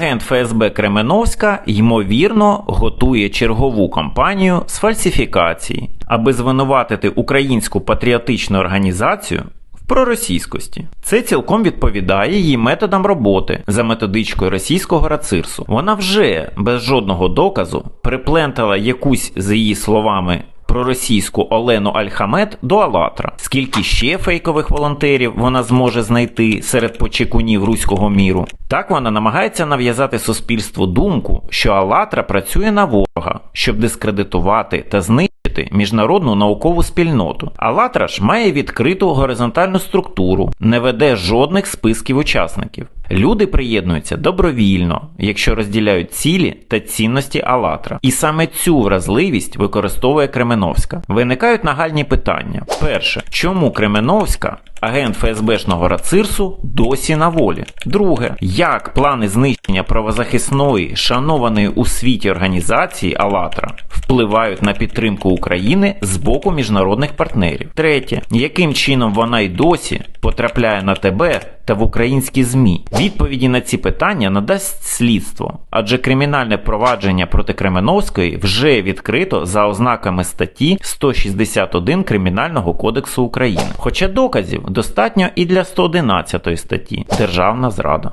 Агент ФСБ Кременовська ймовірно готує чергову кампанію з фальсифікації, аби звинуватити українську патріотичну організацію в проросійськості. Це цілком відповідає її методам роботи за методичкою російського рацирсу. Вона вже без жодного доказу приплентала якусь за її словами. Проросійську Олену Альхамет до Алатра. Скільки ще фейкових волонтерів вона зможе знайти серед почекунів руського міру? Так вона намагається нав'язати суспільству думку, що Алатра працює на ворога, щоб дискредитувати та знищити міжнародну наукову спільноту. Алатра ж має відкриту горизонтальну структуру, не веде жодних списків учасників. Люди приєднуються добровільно, якщо розділяють цілі та цінності Алатра. І саме цю вразливість використовує Кременовська. Виникають нагальні питання. Перше, чому Кременовська, агент ФСБшного Рацирсу, досі на волі? Друге, як плани знищення правозахисної, шанованої у світі організації Алатра впливають на підтримку України з боку міжнародних партнерів? Третє, яким чином вона й досі потрапляє на ТБ та в українські ЗМІ? Відповіді на ці питання надасть слідство, адже кримінальне провадження проти Кременовської вже відкрито за ознаками статті 161 Кримінального кодексу України. Хоча доказів достатньо і для 111 статті Державна зрада.